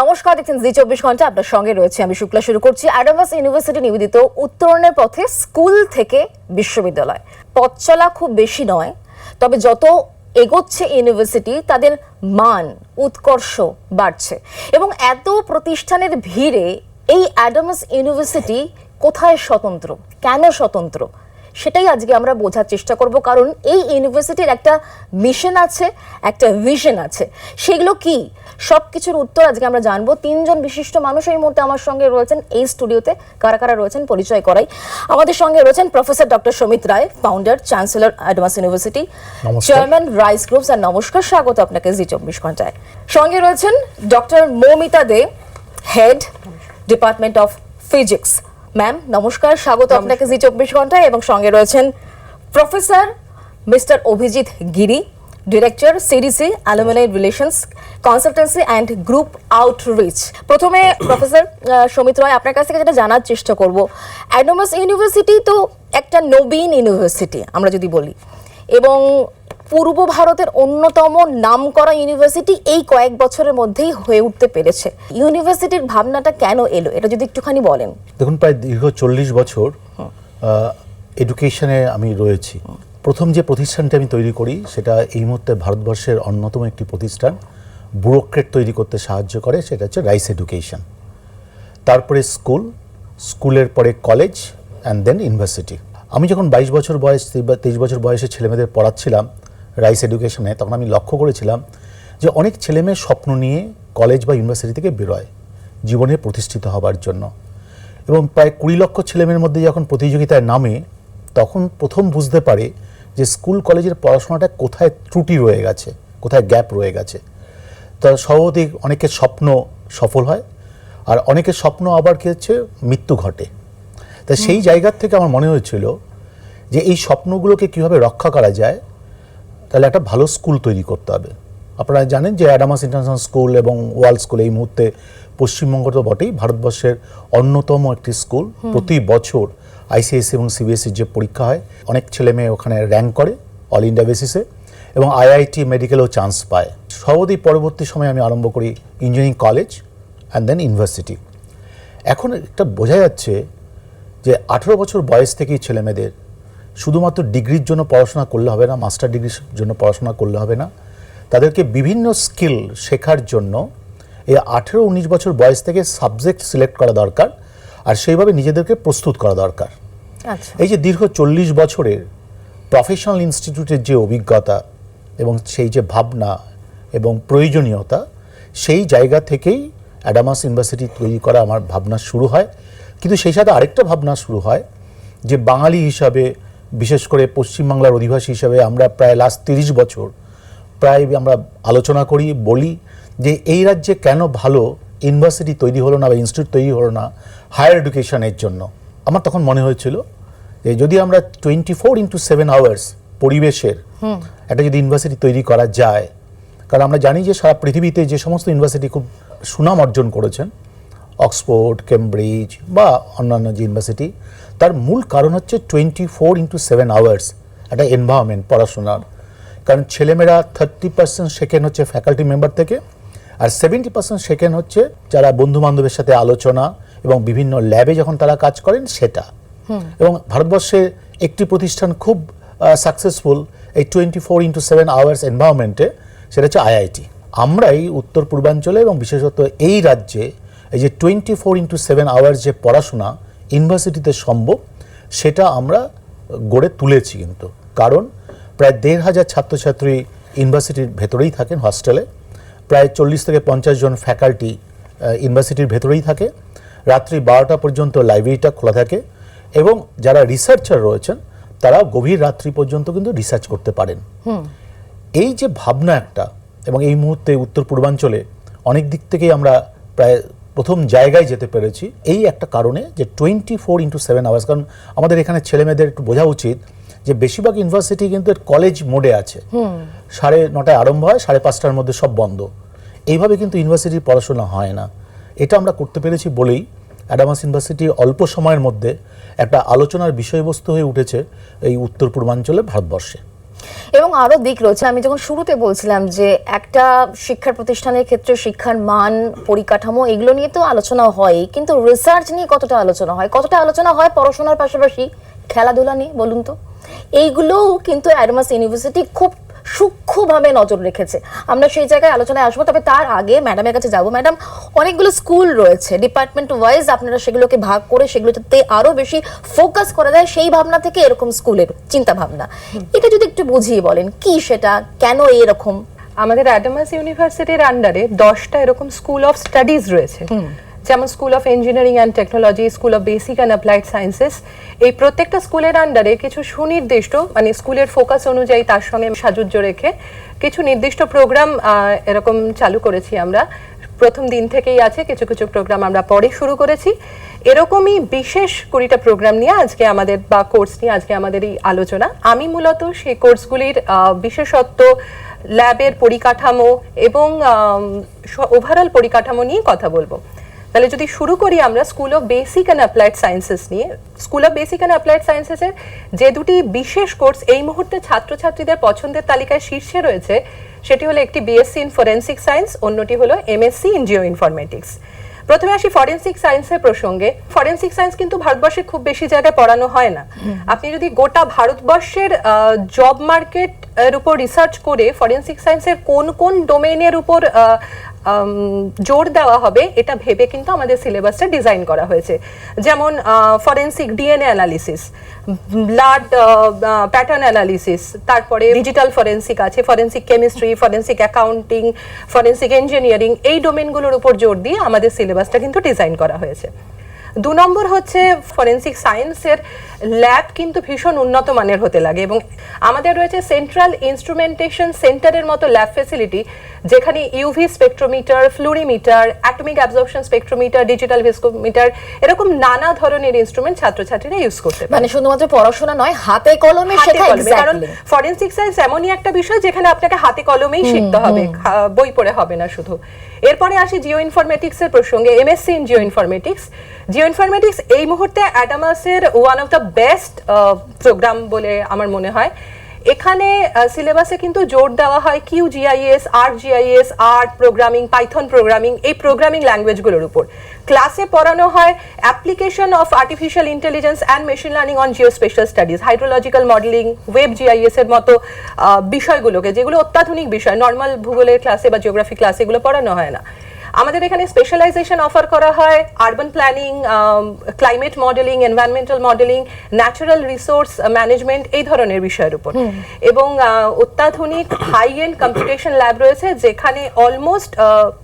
নমস্কার, দেখছেন জি চব্বিশ ঘণ্টা, আপনার সঙ্গে রয়েছে আমি শুক্লা। শুরু করছি অ্যাডামাস ইউনিভার্সিটি নিবেদিত উত্তরণের পথে স্কুল থেকে বিশ্ববিদ্যালয়। পথ চলা খুব বেশি নয়, তবে যত এগোচ্ছে ইউনিভার্সিটি, তাদের মান, উৎকর্ষ বাড়ছে। এবং এত প্রতিষ্ঠানের ভিড়ে এই অ্যাডামাস ইউনিভার্সিটি কোথায় স্বতন্ত্র, কেন স্বতন্ত্র, সেটাই আজকে আমরা বোঝার চেষ্টা করব। কারণ এই ইউনিভার্সিটির একটা মিশন আছে, একটা ভিশন আছে। সেগুলো কি? সব কিছুর উত্তর আজকে আমরা জানব। তিনজন বিশিষ্ট মানুষ এই মুহূর্তে আমার সঙ্গে রয়েছেন এই স্টুডিওতে কারা কারা রয়েছেন পরিচয় করাই। আমাদের সঙ্গে রয়েছেন professor doctor Samit Roy founder chancellor advance university chairman Rice groups আর নমস্কার স্বাগত আপনাকে জি চব্বিশ ঘন্টায়। সঙ্গে রয়েছেন doctor Moumita De head department of physics ma'am নমস্কার স্বাগত আপনাকে জি চব্বিশ ঘন্টায় এবং সঙ্গে রয়েছেন professor mister Abhijit Giri director CDC alumni relations consultancy and group outreach প্রথমে প্রফেসর সমিত রায় আপনার কাছ থেকে যেটা জানার চেষ্টা করব অ্যাডোমাস ইউনিভার্সিটি তো একটা নবীন ইউনিভার্সিটি আমরা যদি বলি। এবং পূর্ব ভারতের অন্যতম নামকরা ইউনিভার্সিটি এই কয়েক বছরের মধ্যেই হয়ে উঠতে পেরেছে। ইউনিভার্সিটির ভাবনাটা কেন এলো? এটা যদি একটুখানি বলেন। দেখুন প্রায় দীর্ঘ চল্লিশ বছর এডুকেশনে আমি রয়েছি। প্রথম যে প্রতিষ্ঠানটি আমি তৈরি করি, সেটা এই মুহূর্তে ভারতবর্ষের অন্যতম একটি প্রতিষ্ঠান। ব্যুরোক্রেট তৈরি করতে সাহায্য করে, সেটা হচ্ছে রাইস এডুকেশন তারপরে স্কুল, স্কুলের পরে কলেজ অ্যান্ড দেন ইউনিভার্সিটি আমি যখন বাইশ বছর বয়স, তেইশ বছর বয়সে ছেলেমেয়েদের পড়াচ্ছিলাম রাইস এডুকেশনে তখন আমি লক্ষ্য করেছিলাম যে অনেক ছেলেমেয়ে স্বপ্ন নিয়ে কলেজ বা ইউনিভার্সিটি থেকে বেরোয়, জীবনে প্রতিষ্ঠিত হবার জন্য। এবং প্রায় কুড়ি লক্ষ ছেলেমেয়ের মধ্যে যখন প্রতিযোগিতায় নামে, তখন প্রথম বুঝতে পারে যে স্কুল কলেজের পড়াশোনাটা কোথায় ত্রুটি রয়ে গেছে কোথায় গ্যাপ রয়ে গেছে। তা স্বাভাবিক অনেকের স্বপ্ন সফল হয় আর অনেকের স্বপ্ন আবার কি হচ্ছে? মৃত্যু ঘটে। তা সেই জায়গার থেকে আমার মনে হয়েছিল যে এই স্বপ্নগুলোকে কীভাবে রক্ষা করা যায় তাহলে একটা ভালো স্কুল তৈরি করতে হবে। আপনারা জানেন যে অ্যাডামাস ইন্টারন্যাশনাল স্কুল এবং ওয়ার্ল্ড স্কুল এই মুহূর্তে পশ্চিমবঙ্গ তো বটেই ভারতবর্ষের অন্যতম একটি স্কুল। প্রতি বছর আইসিএসসি এবং সিবিএসসির যে পরীক্ষা হয়, অনেক ছেলে মেয়ে ওখানে র্যাঙ্ক করে অল ইন্ডিয়া বেসিসে এবং আইআইটি মেডিকেলেও চান্স পায়। সর্বদি পরবর্তী সময়ে আমি আরম্ভ করি engineering college and then university এখন একটা বোঝা যাচ্ছে যে আঠেরো বছর বয়স থেকেই ছেলেমেয়েদের শুধুমাত্র ডিগ্রির জন্য পড়াশোনা করলে হবে না মাস্টার ডিগ্রির জন্য পড়াশোনা করলে হবে না। তাদেরকে বিভিন্ন স্কিল শেখার জন্য এই আঠেরো উনিশ বছর বয়স থেকে সাবজেক্ট সিলেক্ট করা দরকার। আর সেইভাবে নিজেদেরকে প্রস্তুত করা দরকার। আচ্ছা। এই যে দীর্ঘ চল্লিশ বছরের প্রফেশনাল ইনস্টিটিউটের যে অভিজ্ঞতা এবং সেই যে ভাবনা এবং প্রয়োজনীয়তা সেই জায়গা থেকেই অ্যাডামাস ইউনিভার্সিটি তৈরি করা আমার ভাবনা শুরু হয়। কিন্তু সেই সাথে আরেকটা ভাবনা শুরু হয় যে বাঙালি হিসাবে বিশেষ করে পশ্চিমবাংলার অধিবাসী হিসাবে আমরা প্রায় লাস্ট তিরিশ বছর প্রায় আমরা আলোচনা করি বলি যে এই রাজ্যে কেন ভালো ইউনিভার্সিটি তৈরি হলো না বা ইনস্টিটিউট তৈরি হলো না হায়ার এডুকেশনের জন্য। আমার তখন মনে হয়েছিল যে যদি আমরা twenty four into seven hours পরিবেশের একটা যদি ইউনিভার্সিটি তৈরি করা যায় কারণ আমরা জানি যে সারা পৃথিবীতে যে সমস্ত ইউনিভার্সিটি খুব সুনাম অর্জন করেছেন অক্সফোর্ড কেমব্রিজ বা অন্যান্য যে ইউনিভার্সিটি তার মূল কারণ হচ্ছে twenty four into seven hours একটা এনভায়রনমেন্ট পড়াশোনার। কারণ ছেলেমেয়েরা থার্টি পার্সেন্ট সেকেন্ড হচ্ছে ফ্যাকাল্টি মেম্বার থেকে আর সেভেন্টি পার্সেন্ট সেকেন্ড হচ্ছে যারা বন্ধু বান্ধবের সাথে আলোচনা এবং বিভিন্ন ল্যাবে যখন তারা কাজ করেন সেটা। এবং ভারতবর্ষে একটি প্রতিষ্ঠান খুব সাকসেসফুল এই twenty four into seven hours এনভায়রনমেন্টে সেটা হচ্ছে আইআইটি আমরাই উত্তর পূর্বাঞ্চলে এবং বিশেষত এই রাজ্যে এই যে twenty four into seven hours যে পড়াশোনা ইউনিভার্সিটিতে সম্ভব সেটা আমরা গড়ে তুলেছি কিন্তু। কারণ প্রায় দেড় হাজার ছাত্রছাত্রী ইউনিভার্সিটির ভেতরেই থাকেন হস্টেলে প্রায় চল্লিশ থেকে পঞ্চাশ জন ফ্যাকাল্টি ইউনিভার্সিটির ভেতরেই থাকে। রাত্রি বারোটা পর্যন্ত লাইব্রেরিটা খোলা থাকে এবং যারা রিসার্চার রয়েছেন তারা গভীর রাত্রি পর্যন্ত কিন্তু রিসার্চ করতে পারেন। এই যে ভাবনা একটা এবং এই মুহূর্তে উত্তর পূর্বাঞ্চলে অনেক দিক থেকেই আমরা প্রায় প্রথম জায়গায় যেতে পেরেছি এই একটা কারণে যে twenty four into seven hours কারণ আমাদের এখানে ছেলেমেয়েদের একটু বোঝা উচিত যে বেশিরভাগ ইউনিভার্সিটি কিন্তু কলেজ মোডে আছে। সাড়ে নটায় আরম্ভ হয় সাড়ে পাঁচটার মধ্যে সব বন্ধ। এইভাবে কিন্তু ইউনিভার্সিটির পড়াশোনা হয় না। এটা আমরা করতে পেরেছি বলেই অ্যাডামাস ইউনিভার্সিটি অল্প সময়ের মধ্যে একটা আলোচনার বিষয়বস্তু হয়ে উঠেছে এই উত্তর পূর্বাঞ্চলে ভারতবর্ষে। এবং আরও দিক রয়েছে আমি যখন শুরুতে বলছিলাম যে একটা শিক্ষার প্রতিষ্ঠানের ক্ষেত্রে শিক্ষার মান পরিকাঠামো এগুলো নিয়ে তো আলোচনা হয় কিন্তু রিসার্চ নিয়ে কতটা আলোচনা হয়? কতটা আলোচনা হয় পড়াশোনার পাশাপাশি? খেলাধুলা নিয়ে বলুন তো। এইগুলোও কিন্তু অ্যাডমাস ইউনিভার্সিটি খুব সূক্ষ্মভাবে নজর রেখেছে। আমরা সেই জায়গায় আলোচনায় আসব তবে তার আগে ম্যাডামের কাছে যাব। ম্যাডাম অনেকগুলো স্কুল রয়েছে। ডিপার্টমেন্ট ওয়াইজ আপনারা সেগুলোকে ভাগ করে সেগুলোতে আরও বেশি ফোকাস করা যায়। সেই ভাবনা থেকে এরকম স্কুলের চিন্তা ভাবনা এটা যদি একটু বুঝিয়ে বলেন কি সেটা? কেন এরকম আমাদের অ্যাডামাস ইউনিভার্সিটির আন্ডারে দশটা এরকম স্কুল অফ স্টাডিজ রয়েছে। যেমন school of engineering and technology school of basic and applied sciences এই প্রত্যেকটা স্কুলের আন্ডারে কিছু সুনির্দিষ্ট মানে স্কুলের ফোকাস অনুযায়ী তার সঙ্গে সাজুজ্য রেখে কিছু নির্দিষ্ট প্রোগ্রাম এরকম চালু করেছি আমরা। প্রথম দিন থেকেই আছে, কিছু কিছু প্রোগ্রাম আমরা পরে শুরু করেছি। এরকমই বিশেষ কুড়িটা প্রোগ্রাম নিয়ে আজকে আমাদের, বা কোর্স নিয়ে আজকে আমাদের এই আলোচনা। আমি মূলত সেই কোর্সগুলির বিশেষত্ব ল্যাবের পরিকাঠামো এবং ওভারঅল পরিকাঠামো নিয়ে কথা বলব। তাহলে যদি শুরু করি আমরা school of basic and applied sciences নিয়ে। School of basic and applied সায়েন্সেসের যে দুটি বিশেষ কোর্স এই মুহূর্তে ছাত্রছাত্রীদের পছন্দের তালিকায় শীর্ষে রয়েছে সেটি হলো একটি বিএসসি ইন ফরেন্সিক সায়েন্স অন্যটি হলো এমএসসি ইন জিও ইনফরমেটিক্স প্রথমে আসি ফরেন্সিক সায়েন্সের প্রসঙ্গে। ফরেন্সিক সায়েন্স কিন্তু ভারতবর্ষে খুব বেশি জায়গায় পড়ানো হয় না। আপনি যদি গোটা ভারতবর্ষের জব মার্কেট এর উপর রিসার্চ করে ফরেন্সিক সায়েন্সের কোন কোন ডোমেইনের উপর জোর দেওয়া হবে, এটা ভেবে কিন্তু আমাদের সিলেবাসটা ডিজাইন করা হয়েছে। যেমন forensic DNA analysis blood pattern analysis তারপরে ডিজিটাল ফরেন্সিক আছে forensic chemistry forensic accounting forensic engineering এই ডোমেনগুলোর উপর জোর দিয়ে আমাদের সিলেবাসটা কিন্তু ডিজাইন করা হয়েছে। দু নম্বর হচ্ছে ফরেন্সিক সায়েন্সের ল্যাব কিন্তু ভীষণ উন্নত মানের হতে লাগে এবং আমাদের রয়েছে সেন্ট্রাল ইনস্ট্রুমেন্টেশন সেন্টারের মতো ল্যাব ফেসিলিটি যেখানে UV spectrometer fluorimeter atomic absorption spectrometer digital viscometer এরকম নানা ধরনের ইনস্ট্রুমেন্ট ছাত্রছাত্রীরা ইউজ করতে পারে। মানে শুধুমাত্র পড়াশোনা নয় হাতে কলমে শেখা কারণ ফরেন্সিক সায়েন্স এমনই একটা বিষয় যেখানে আপনাকে হাতে কলমেই শিখতে হবে বই পড়ে হবে না শুধু। এরপরে আসি জিও ইনফরমেটিক্স এর প্রসঙ্গে MSc in geo informatics geo informatics এই মুহূর্তে অ্যাডামাসের one of the best program বলে আমার মনে হয়। এখানে সিলেবাসে কিন্তু জোর দেওয়া হয় কিউ জিআইএস আর GIS art programming Python programming এই প্রোগ্রামিং ল্যাঙ্গুয়েজগুলোর উপর। ক্লাসে পড়ানো হয় application of artificial intelligence and machine learning on geo spatial studies hydrological modelling web GIS এর মতো বিষয়গুলোকে, যেগুলো অত্যাধুনিক বিষয় নর্মাল ভূগোলের ক্লাসে বা জিওগ্রাফি ক্লাসে এগুলো পড়ানো হয় না। আমাদের এখানে স্পেশালাইজেশন অফার করা হয় urban planning climate modelling environmental modelling natural resource management এই ধরনের বিষয়ের উপর। এবং অত্যাধুনিক হাই এন্ড কম্পিউটেশন ল্যাব রয়েছে যেখানে অলমোস্ট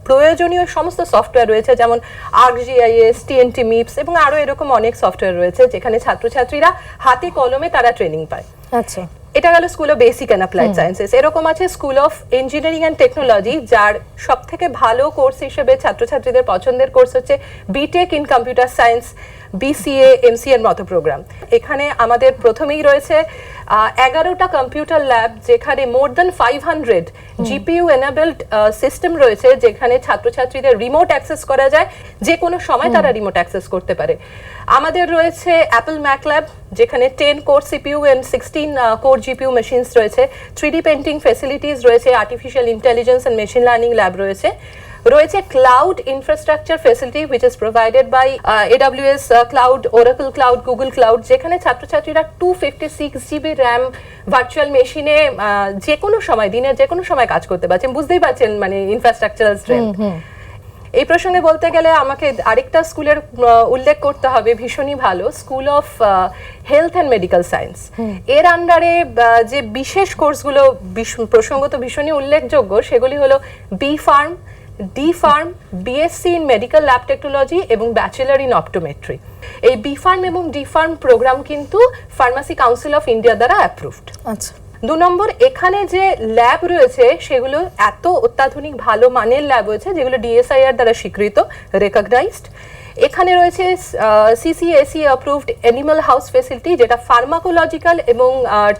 প্রয়োজনীয় সমস্ত সফটওয়্যার রয়েছে যেমন আর্কজিআইএস টিএনটি মিপস এবং আরও এরকম অনেক সফটওয়্যার রয়েছে যেখানে ছাত্রছাত্রীরা হাতে কলমে তারা ট্রেনিং পায়। আচ্ছা। এটা গেল school of basic and applied sciences এরকম আছে school of engineering and technology যার সব থেকে ভালো কোর্স হিসেবে ছাত্রছাত্রীদের পছন্দের কোর্স হচ্ছে BTech in computer science BCA MCA এর মতো প্রোগ্রাম এখানে আমাদের প্রথমেই রয়েছে এগারোটা কম্পিউটার ল্যাব যেখানে more than five hundred GPU enabled system রয়েছে যেখানে ছাত্রছাত্রীদের রিমোট অ্যাক্সেস করা যায়। যে কোনো সময় তারা রিমোট অ্যাক্সেস করতে পারে। আমাদের রয়েছে অ্যাপল ম্যাক ল্যাব যেখানে ten core CPU and sixteen core GPU machines রয়েছে থ্রি ডি পেন্টিং ফেসিলিটিস রয়েছে artificial intelligence and machine learning lab রয়েছে। রয়েছে cloud infrastructure facility which is provided by AWS cloud Oracle cloud Google cloud যেখানে ছাত্রছাত্রীরা two fifty six GB RAM virtual মেশিনে যে কোনো সময়, দিনের যে কোনো সময় কাজ করতে পারছেন, বুঝতেই পারছেন মানে ইনফ্রাস্ট্রাকচারাল স্ট্রেংথ এই প্রসঙ্গে বলতে গেলে আমাকে আরেকটা স্কুলের উল্লেখ করতে হবে ভীষণই ভালো। School of health and medical science এর আন্ডারে যে বিশেষ কোর্সগুলো প্রসঙ্গত ভীষণই উল্লেখযোগ্য সেগুলি হলো B pharm D pharm BSc in medical lab technology এবং ব্যাচেলার ইন অপটোমেট্রি এই বি ফার্ম এবং ডি ফার্ম প্রোগ্রাম কিন্তু ফার্মাসি কাউন্সিল অফ ইন্ডিয়া দ্বারা অ্যাপ্রুভড আচ্ছা। দু নম্বর এখানে যে ল্যাব রয়েছে সেগুলো এত অত্যাধুনিক ভালো মানের ল্যাব রয়েছে যেগুলো ডিএসআইআর দ্বারা স্বীকৃত রেকগনাইজড এখানে রয়েছে CCAC approved animal house facility যেটা ফার্মাকোলজিক্যাল এবং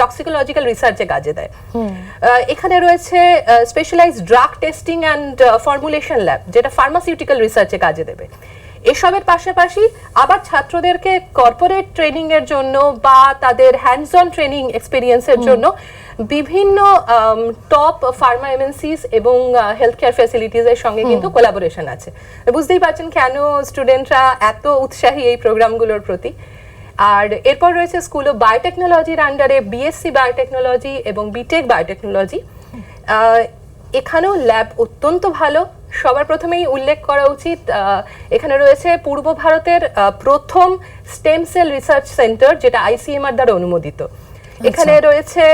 টক্সিকোলজিক্যাল রিসার্চে কাজে দেয়। এখানে রয়েছে specialised drug testing and formulation lab যেটা ফার্মাসিউটিক্যাল রিসার্চে কাজে দেবে। এসবের পাশাপাশি আবার ছাত্রদেরকে কর্পোরেট ট্রেনিং এর জন্য বা তাদের হ্যান্ডস অন ট্রেনিং এক্সপিরিয়েন্সের জন্য বিভিন্ন টপ ফার্মা এমএনসিস এবং হেলথ কেয়ার ফ্যাসিলিটিস এর সঙ্গে কিন্তু কোলাবোরেশন আছে। বুঝতেই পারছেন কেন স্টুডেন্টরা এত উৎসাহী এই প্রোগ্রামগুলোর প্রতি? আর এরপর রয়েছে স্কুল অফ বায়োটেকনোলজির আন্ডারে বিএসসি বায়োটেকনোলজি এবং বিটেক বায়োটেকনোলজি এখানেও ল্যাব অত্যন্ত ভালো। সবার প্রথমেই উল্লেখ করা উচিত এখানে রয়েছে পূর্ব ভারতের প্রথম স্টেম সেল রিসার্চ সেন্টার যেটা আইসিএমআর দ্বারা অনুমোদিত। এখানে রয়েছে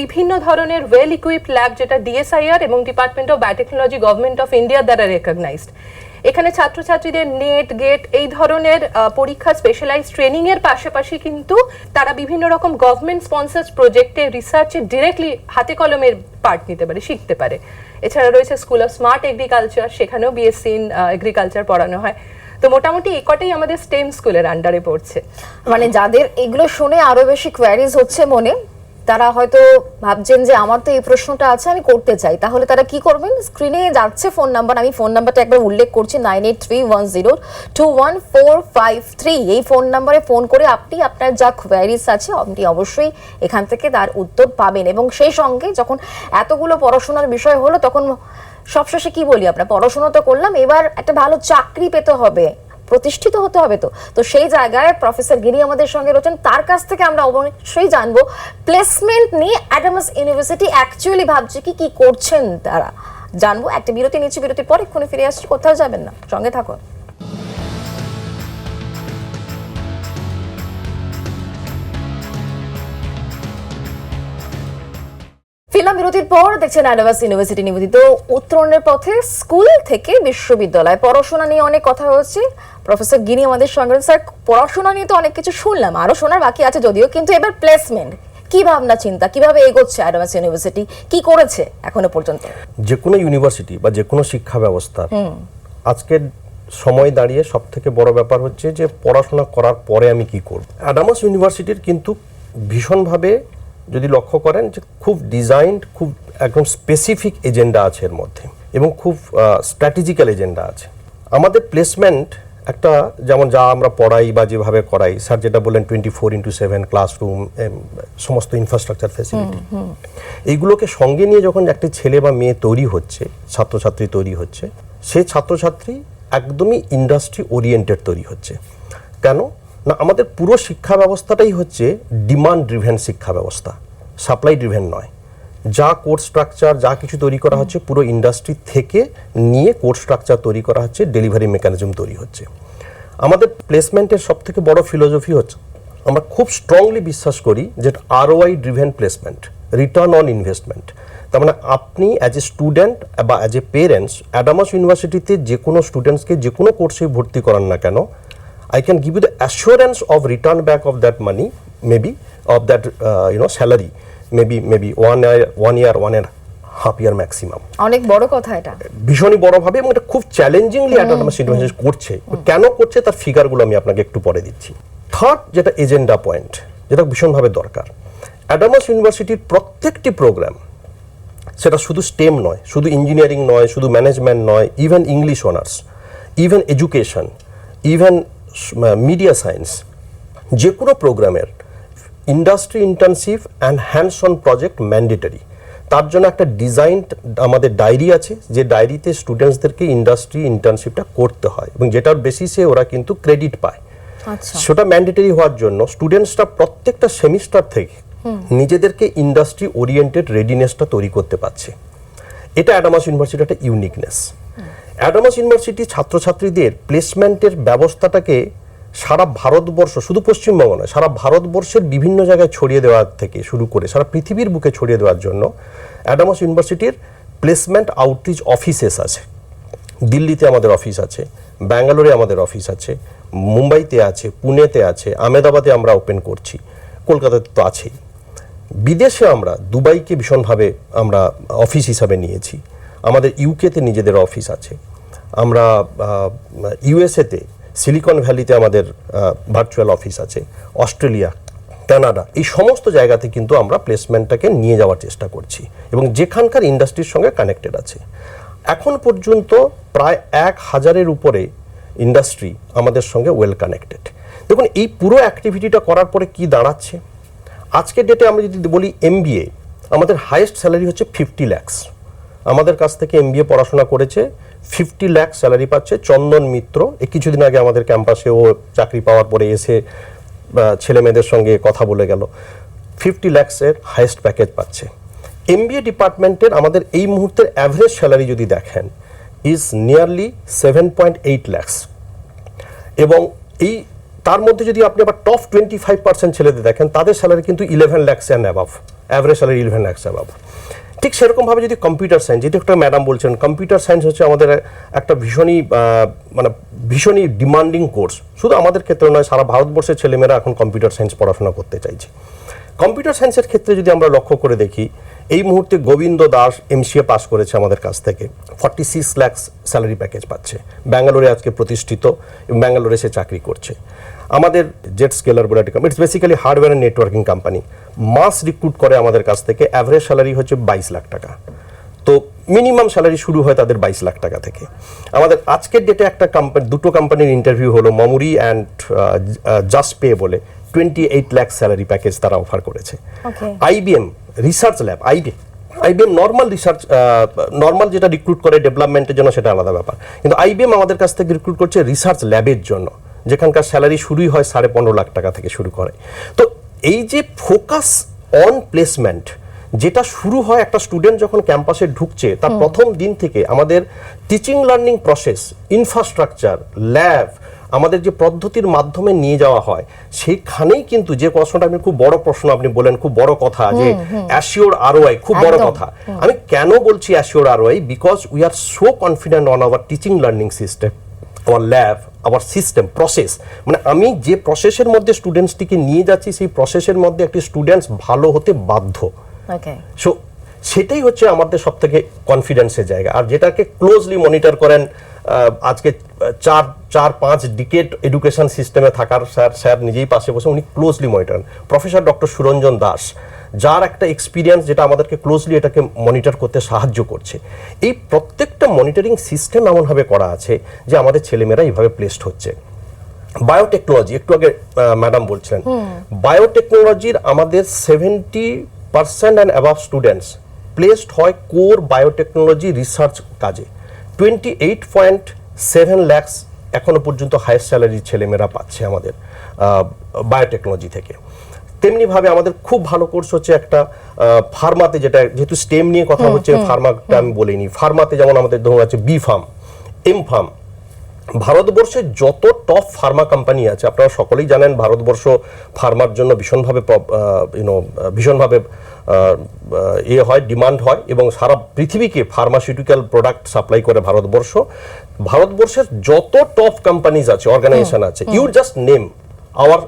বিভিন্ন ধরনের ওয়েল ইকুইপড ল্যাব যেটা ডিএসআইআর এবং department of biotechnology government of India দ্বারা রেকগনাইজড এখানে ছাত্রছাত্রীদের নেট গেট এই ধরনের পরীক্ষা স্পেশালাইজ ট্রেনিং এর পাশাপাশি কিন্তু তারা বিভিন্ন রকম গভর্নমেন্ট স্পন্সার্ড প্রজেক্টে রিসার্চে ডিরেক্টলি হাতে কলমের পার্ট নিতে পারে শিখতে পারে। এছাড়া রয়েছে স্কুল অফ স্মার্ট এগ্রিকালচার সেখানেও বিএসসি ইন এগ্রিকালচার পড়ানো হয়। তো মোটামুটি এই কটাই আমাদের স্টেম স্কুলের আন্ডারে পড়ছে। মানে যাদের এগুলো শুনে আরও বেশি কোয়ারিজ হচ্ছে মনে তারা হয়তো ভাবছেন যে আমার তো এই প্রশ্নটা আছে, আমি করতে চাই। তাহলে তারা কি করবেন? স্ক্রিনে যাচ্ছে ফোন নাম্বার আমি ফোন নাম্বারটা একবার উল্লেখ করছি nine eight three one zero two one four five three এই ফোন নাম্বারে ফোন করে আপনি, আপনার যা কোয়ারিজ আছে, আপনি অবশ্যই এখান থেকে তার উত্তর পাবেন। এবং সেই সঙ্গে যখন এতগুলো পড়াশোনার বিষয় হলো, তখন সবশেষে কি বলি আপনার পড়াশোনা তো করলাম, এবার একটা ভালো চাকরি পেতে হবে। প্রতিষ্ঠিত হতে হবে তো। তো সেই জায়গায় প্রফেসর গিরি আমাদের সঙ্গে রয়েছেন। তার কাছ থেকে আমরা অবশ্যই জানব প্লেসমেন্ট নিয়ে অ্যাডামাস ইউনিভার্সিটি অ্যাকচুয়ালি ভাবছে কি কি করছেন তারা। জানব, একটা বিরতি নিচ্ছি বিরতির পর এক্ষুনি ফিরে আসছি, কোথাও যাবেন না। সঙ্গে থাকুন। ফিল্ম বিরতির পর, দেখছেন অ্যাডাভাস ইউনিভার্সিটি নিবেদিত উত্তরণের পথে স্কুল থেকে বিশ্ববিদ্যালয়। পড়াশোনা নিয়ে অনেক কথা হচ্ছে প্রফেসর গিনি আমাদের সঙ্গে স্যার পড়াশোনা নিয়ে তো অনেক কিছু শুনলাম আরও শোনার বাকি আছে যদিও কিন্তু এবার প্লেসমেন্ট কি ভাবনা চিন্তা কীভাবে এগোচ্ছে অ্যাডাভাস ইউনিভার্সিটি কি করেছে এখনও পর্যন্ত? যে কোনো ইউনিভার্সিটি বা যে কোনো শিক্ষা ব্যবস্থা আজকের সময় দাঁড়িয়ে সব থেকে বড় ব্যাপার হচ্ছে যে পড়াশোনা করার পরে আমি কি করব? অ্যাডামাস ইউনিভার্সিটির কিন্তু ভীষণভাবে যদি লক্ষ্য করেন যে খুব ডিজাইনড খুব একদম স্পেসিফিক এজেন্ডা আছে এর মধ্যে এবং খুব স্ট্র্যাটেজিক্যাল এজেন্ডা আছে। আমাদের প্লেসমেন্ট একটা যেমন যা আমরা পড়াই বা যেভাবে করাই স্যার যেটা বললেন twenty four into seven classroom সমস্ত ইনফ্রাস্ট্রাকচার ফেসিলিটি এইগুলোকে সঙ্গে নিয়ে যখন একটি ছেলে বা মেয়ে তৈরি হচ্ছে ছাত্রছাত্রী তৈরি হচ্ছে সে ছাত্রছাত্রী একদমই ইন্ডাস্ট্রি ওরিয়েন্টেড তৈরি হচ্ছে। কেন? না আমাদের পুরো শিক্ষা ব্যবস্থাটাই হচ্ছে ডিমান্ড ড্রিভেন শিক্ষা ব্যবস্থা সাপ্লাই ড্রিভেন নয়। যা কোর্স স্ট্রাকচার যা কিছু তৈরি করা হচ্ছে পুরো ইন্ডাস্ট্রি থেকে নিয়ে কোর্স স্ট্রাকচার তৈরি করা হচ্ছে ডেলিভারি মেকানিজম তৈরি হচ্ছে। আমাদের প্লেসমেন্টের সব থেকে বড় ফিলোসফি হচ্ছে আমরা খুব স্ট্রংলি বিশ্বাস করি যে ROI driven placement return on investment তার মানে আপনি অ্যাজ এ স্টুডেন্ট বা অ্যাজ এ পেরেন্টস অ্যাডামাস ইউনিভার্সিটিতে যে কোনো স্টুডেন্টসকে যে কোনো কোর্সে ভর্তি করান না কেন I can give you the assurance of return back of that money, maybe of that uh, you know maybe one one year, one year, one and half অনেক বড় কথা এটা। ভীষণই বড়ভাবে এবং এটা খুব চ্যালেঞ্জিংলি অ্যাটোনমাস ইউনিভার্সিটি করছে। কেন করছে তার ফিগারগুলো আমি আপনাকে একটু পরে দিচ্ছি। থার্ড যেটা এজেন্ডা পয়েন্ট যেটা ভীষণভাবে দরকার। অ্যাডামাস ইউনিভার্সিটির প্রত্যেকটি প্রোগ্রাম সেটা শুধু স্টেম নয় শুধু ইঞ্জিনিয়ারিং নয় শুধু ম্যানেজমেন্ট নয় even English honours even education even media science যে কোনো প্রোগ্রামের industry internship and hands on project mandatory. তার জন্য একটা ডিজাইন আমাদের ডায়েরি আছে যে ডায়েরিতে স্টুডেন্টসদেরকে ইন্ডাস্ট্রি ইন্টার্নশিপটা করতে হয় এবং যেটার বেসিসে ওরা কিন্তু ক্রেডিট পায়। আচ্ছা। সেটা ম্যান্ডেটরি হওয়ার জন্য স্টুডেন্টসরা প্রত্যেকটা সেমিস্টার থেকে নিজেদেরকে ইন্ডাস্ট্রি ওরিয়েন্টেড রেডিনেসটা তৈরি করতে পারছে। এটা অ্যাডামাস ইউনিভার্সিটির একটা ইউনিকনেস। অ্যাডামাস ইউনিভার্সিটি ছাত্রছাত্রীদের প্লেসমেন্টের ব্যবস্থাটাকে সারা ভারতবর্ষ, শুধু পশ্চিমবঙ্গ নয়, সারা ভারতবর্ষের বিভিন্ন জায়গায় ছড়িয়ে দেওয়ার থেকে শুরু করে, সারা পৃথিবীর বুকে ছড়িয়ে দেওয়ার জন্য অ্যাডামাস ইউনিভার্সিটির প্লেসমেন্ট আউটরিচ অফিসেস আছে। দিল্লিতে আমাদের অফিস আছে, ব্যাঙ্গালোরে আমাদের অফিস আছে, মুম্বাইতে আছে, পুনেতে আছে, আহমেদাবাদে আমরা ওপেন করছি, কলকাতাতে তো আছেই। বিদেশে আমরা, দুবাইকে ভীষণভাবে আমরা অফিস হিসাবে নিয়েছি। আমাদের ইউকেতে নিজেদের অফিস আছে। আমরা ইউএসএতে সিলিকন ভ্যালিতে আমাদের ভার্চুয়াল অফিস আছে, অস্ট্রেলিয়া, কানাডা, এই সমস্ত জায়গাতে কিন্তু আমরা প্লেসমেন্টটাকে নিয়ে যাওয়ার চেষ্টা করছি এবং যেখানকার ইন্ডাস্ট্রির সঙ্গে কানেক্টেড আছে। এখন পর্যন্ত প্রায় এক হাজারের উপরে ইন্ডাস্ট্রি আমাদের সঙ্গে ওয়েল কানেক্টেড দেখুন, এই পুরো অ্যাক্টিভিটিটা করার পরে কি দাঁড়াচ্ছে? আজকের ডেটে আমরা যদি বলি এমবিএ আমাদের হাইয়েস্ট স্যালারি হচ্ছে ফিফটি ল্যাক্স আমাদের কাছ থেকে এমবিএ পড়াশোনা করেছে ফিফটি ল্যাক স্যালারি পাচ্ছে চন্দন মিত্র। এই কিছুদিন আগে আমাদের ক্যাম্পাসে ও চাকরি পাওয়ার পরে এসে ছেলে মেয়েদের সঙ্গে কথা বলে গেল। ফিফটি ল্যাক্সের হাইয়েস্ট প্যাকেজ পাচ্ছে। এমবিএ ডিপার্টমেন্টের আমাদের এই মুহূর্তের অ্যাভারেজ স্যালারি যদি দেখেন is nearly seven point eight lakhs এবং এই, তার মধ্যে যদি আপনি আবার টপ টোয়েন্টি ফাইভ পার্সেন্ট ছেলেদের দেখেন, তাদের স্যালারি কিন্তু eleven lakhs and above average salary eleven lakhs above ঠিক সেরকমভাবে যদি কম্পিউটার সায়েন্স যেটা একটা ম্যাডাম বলছেন কম্পিউটার সায়েন্স হচ্ছে আমাদের একটা ভীষণই মানে ভীষণই ডিমান্ডিং কোর্স শুধু আমাদের ক্ষেত্রে নয়, সারা ভারতবর্ষের ছেলেমেয়েরা এখন কম্পিউটার সায়েন্স পড়াশোনা করতে চাইছে। কম্পিউটার সায়েন্সের ক্ষেত্রে যদি আমরা লক্ষ্য করে দেখি, এই মুহূর্তে গোবিন্দ দাস এমসিএ পাস করেছে আমাদের কাছ থেকে। Forty six lakhs salary package পাচ্ছে। ব্যাঙ্গালোরে আজকে প্রতিষ্ঠিত ব্যাঙ্গালোরে সে চাকরি করছে। আমাদের জেট স্কেলার বলে একটা it's basically hardware and networking company mass recruit করে আমাদের কাছ থেকে অ্যাভারেজ স্যালারি হচ্ছে বাইশ লাখ টাকা। তো মিনিমাম স্যালারি শুরু হয় তাদের বাইশ লাখ টাকা থেকে। আমাদের আজকের ডেটে একটা কোম্পানি দুটো কোম্পানির ইন্টারভিউ হলো মমুরি অ্যান্ড জাস্ট পে বলে। Twenty eight lakh salary package তারা অফার করেছে. IBM research lab IBM IBM normal research normal যেটা রিক্রুট করে ডেভেলপমেন্টের জন্য সেটা আলাদা ব্যাপার। কিন্তু আইবিএম আমাদের কাছ থেকে রিক্রুট করছে রিসার্চ ল্যাবের জন্য। যেখানকার স্যালারি শুরুই হয় সাড়ে পনেরো লাখ টাকা থেকে শুরু করে। তো এই যে ফোকাস অন প্লেসমেন্ট যেটা শুরু হয় একটা স্টুডেন্ট যখন ক্যাম্পাসে ঢুকছে তার প্রথম দিন থেকে আমাদের teaching learning process infrastructure lab আমাদের যে পদ্ধতির মাধ্যমে নিয়ে যাওয়া হয় সেইখানেই কিন্তু যে প্রশ্নটা আপনি খুব বড় প্রশ্ন আপনি বলেন খুব বড় কথা যে অ্যাসিওর আরওআই খুব বড় কথা। আমি কেন বলছি assure ROI because we are so confident on our teaching learning system our lab our system process মানে আমি যে প্রসেসের মধ্যে স্টুডেন্টসটিকে নিয়ে যাচ্ছি সেই প্রসেসের মধ্যে একটি স্টুডেন্টস ভালো হতে বাধ্য। সো সেটাই হচ্ছে আমাদের সব থেকে কনফিডেন্সের জায়গা। আর যেটাকে ক্লোজলি মনিটর করেন আজকে চার চার পাঁচ ডিকেট এডুকেশন সিস্টেমে থাকার স্যার স্যার নিজেই পাশে বসে উনি closely monitor professor doctor Suranjan Das যার একটা এক্সপিরিয়েন্স যেটা আমাদেরকে ক্লোজলি এটাকে মনিটর করতে সাহায্য করছে। এই প্রত্যেকটা মনিটরিং সিস্টেম এমনভাবে করা আছে যে আমাদের ছেলেমেয়েরা এইভাবে প্লেসড হচ্ছে। বায়োটেকনোলজি একটু আগে ম্যাডাম বলছিলেন। বায়োটেকনোলজির আমাদের seventy percent and above students placed হয় কোর বায়োটেকনোলজি রিসার্চ কাজে। Twenty eight point seven lakhs এখনও পর্যন্ত হাইয়েস্ট স্যালারি ছেলেমেয়েরা পাচ্ছে আমাদের বায়োটেকনোলজি থেকে। তেমনিভাবে আমাদের খুব ভালো কোর্স হচ্ছে একটা ফার্মাতে যেটা যেহেতু স্টেম নিয়ে কথা হচ্ছে ফার্মাটা আমি বলিনি। ফার্মাতে যেমন আমাদের ধরুন আছে বি ফার্ম এম ফার্ম ভারতবর্ষে যত টপ ফার্মা কোম্পানি আছে আপনারা সকলেই জানেন ভারতবর্ষ ফার্মার জন্য ভীষণভাবে ইউনো ভীষণভাবে ইয়ে হয় ডিমান্ড হয় এবং সারা পৃথিবীকে ফার্মাসিউটিক্যাল প্রোডাক্ট সাপ্লাই করে ভারতবর্ষ। ভারতবর্ষের যত টপ কোম্পানিজ আছে অর্গানাইজেশন আছে you just name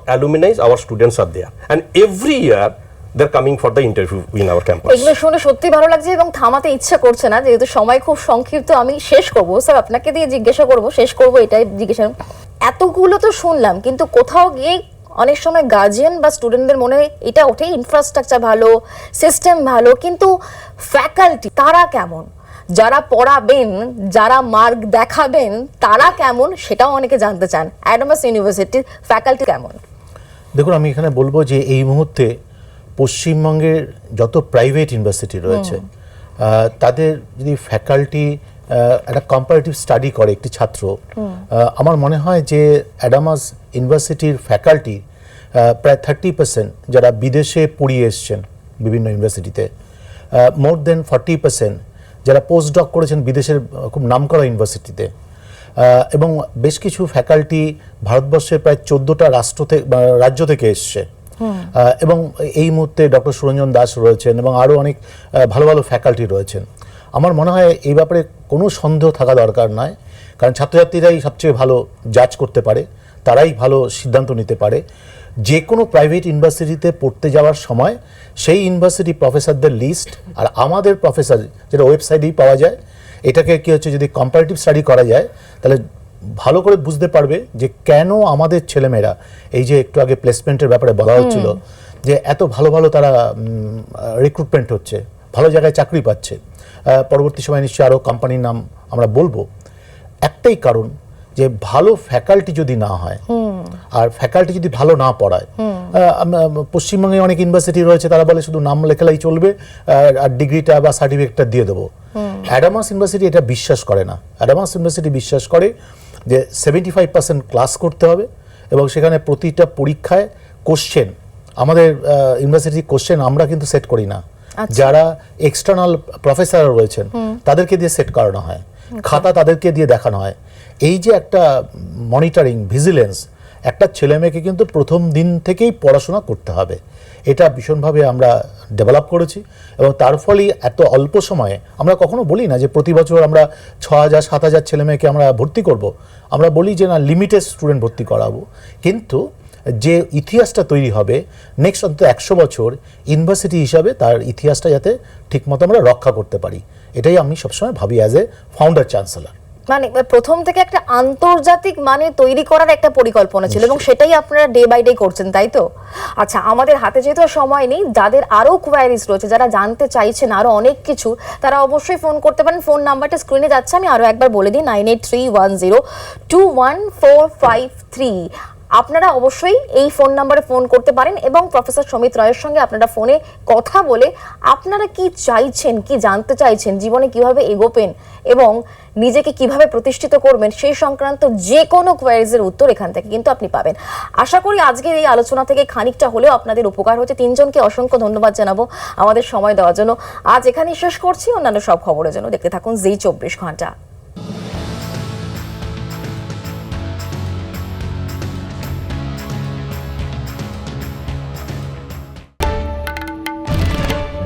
alumnize our students are there and every year they are coming for the interview in our campus এগুলো শুনে সত্যি ভালো লাগছে এবং থামাতে ইচ্ছা করছে না। যেহেতু সময় খুব সংক্ষিপ্ত, আমি শেষ করব। স্যার, আপনাকে দিয়ে জিজ্ঞাসা করব, শেষ করব এটাই জিজ্ঞাসা। এতগুলো তো শুনলাম, কিন্তু কোথাও গিয়ে অনেক সময় গার্জিয়ান বা স্টুডেন্টদের মনে এটা ওঠে ইনফ্রাস্ট্রাকচার ভালো সিস্টেম ভালো, কিন্তু ফ্যাকাল্টি তারা কেমন? যারা পড়াবেন যারা মার্ক দেখাবেন তারা কেমন সেটাও অনেকে জানতে চান। অ্যাডামাস ইউনিভার্সিটির ফ্যাকাল্টি কেমন? দেখুন আমি এখানে বলব যে এই মুহূর্তে পশ্চিমবঙ্গের যত প্রাইভেট ইউনিভার্সিটি রয়েছে তাদের যদি ফ্যাকাল্টি একটা কম্পারেটিভ স্টাডি করে একটি ছাত্র আমার মনে হয় যে অ্যাডামাস ইউনিভার্সিটির ফ্যাকাল্টি প্রায় থার্টি পার্সেন্ট যারা বিদেশে পড়িয়ে এসছেন বিভিন্ন ইউনিভার্সিটিতে মোর দেন ফর্টি পার্সেন্ট যারা পোস্ট ডক করেছেন বিদেশের খুব নামকরা ইউনিভার্সিটিতে এবং বেশ কিছু ফ্যাকাল্টি ভারতবর্ষের প্রায় চোদ্দোটা রাষ্ট্র থেকে রাজ্য থেকে এসছে। এবং এই মুহূর্তে ডক্টর সুরঞ্জন দাস রয়েছেন এবং আরও অনেক ভালো ভালো ফ্যাকাল্টি রয়েছেন। আমার মনে হয় এই ব্যাপারে কোনো সন্দেহ থাকা দরকার নয় কারণ ছাত্রছাত্রীরাই সবচেয়ে ভালো জাজ করতে পারে তারাই ভালো সিদ্ধান্ত নিতে পারে। যে কোনো প্রাইভেট ইউনিভার্সিটিতে পড়তে যাওয়ার সময় সেই ইউনিভার্সিটি প্রফেসরদের লিস্ট আর আমাদের প্রফেসর যেটা ওয়েবসাইটেই পাওয়া যায় এটাকে কি হচ্ছে যদি কম্পারেটিভ স্টাডি করা যায় তাহলে ভালো করে বুঝতে পারবে যে কেন আমাদের ছেলেমেয়েরা এই যে একটু আগে প্লেসমেন্টের ব্যাপারে বলা হচ্ছিল যে এত ভালো ভালো তারা রিক্রুটমেন্ট হচ্ছে ভালো জায়গায় চাকরি পাচ্ছে। পরবর্তী সময় নিশ্চয়ই আরও কোম্পানির নাম আমরা বলব। একটাই কারণ যে ভালো ফ্যাকাল্টি যদি না হয় আর ফ্যাকাল্টি যদি ভালো না পড়ায় পশ্চিমবঙ্গে অনেক ইউনিভার্সিটি রয়েছে তারা বলে শুধু নাম লেখালেই চলবে আর ডিগ্রিটা বা সার্টিফিকেটটা দিয়ে দেবো। অ্যাডামাস ইউনিভার্সিটি এটা বিশ্বাস করে না। অ্যাডামাস ইউনিভার্সিটি বিশ্বাস করে যে সেভেন্টি ফাইভ পার্সেন্ট ক্লাস করতে হবে এবং সেখানে প্রতিটা পরীক্ষায় কোশ্চেন আমাদের ইউনিভার্সিটি কোশ্চেন আমরা কিন্তু সেট করি না। যারা এক্সটার্নাল প্রফেসর রয়েছেন তাদেরকে দিয়ে সেট করানো হয়। খাতা তাদেরকে দিয়ে দেখানো হয়। এই যে একটা মনিটরিং ভিজিলেন্স একটা ছেলে মেয়েকে কিন্তু প্রথম দিন থেকেই পড়াশোনা করতে হবে। এটা ভীষণভাবে আমরা ডেভেলপ করেছি এবং তার ফলেই এত অল্প সময়ে আমরা কখনো বলি না যে প্রতি বছর আমরা ছ হাজার, সাত হাজার ছেলে মেয়েকে আমরা ভর্তি করব। আমরা বলি যে, না লিমিটেড স্টুডেন্ট ভর্তি করাবো। কিন্তু যে ইতিহাসটা তৈরি হবে নেক্সট অন্তত একশো বছর ইউনিভার্সিটি হিসাবে তার ইতিহাসটা যাতে ঠিকমতো আমরা রক্ষা করতে পারি। এটাই আমি সবসময় ভাবি অ্যাজ এ ফাউন্ডার চ্যান্সেলর মানে প্রথম থেকে একটা আন্তর্জাতিক মানে তৈরি করার একটা পরিকল্পনা ছিল এবং সেটাই আপনারা ডে বাই ডে করছেন তাই তো? আচ্ছা আমাদের হাতে যেহেতু সময় নেই যাদের আরও কোয়ারিজ রয়েছে যারা জানতে চাইছেন আরও অনেক কিছু তারা অবশ্যই ফোন করতে পারেন। ফোন নাম্বারটা স্ক্রিনে যাচ্ছে আমি আরও একবার বলে দিই nine eight three one zero two one four five three আপনারা অবশ্যই এই ফোন নাম্বারে ফোন করতে পারেন এবং প্রফেসর সমিত রায়ের সঙ্গে আপনারা ফোনে কথা বলে আপনারা কি চাইছেন, কি জানতে চাইছেন, জীবনে কীভাবে এগোবেন এবং নিজেকে কীভাবে প্রতিষ্ঠিত করবেন সেই সংক্রান্ত যে কোনো কোয়ারিজের উত্তর এখান থেকে কিন্তু আপনি পাবেন। আশা করি আজকের এই আলোচনা থেকে খানিকটা হলেও আপনাদের উপকার হচ্ছে তিনজনকে অসংখ্য ধন্যবাদ জানাব আমাদের সময় দেওয়ার জন্য। আজ এখানেই শেষ করছি। অন্যান্য সব খবরের জন্য দেখতে থাকুন যেই চব্বিশ ঘণ্টা।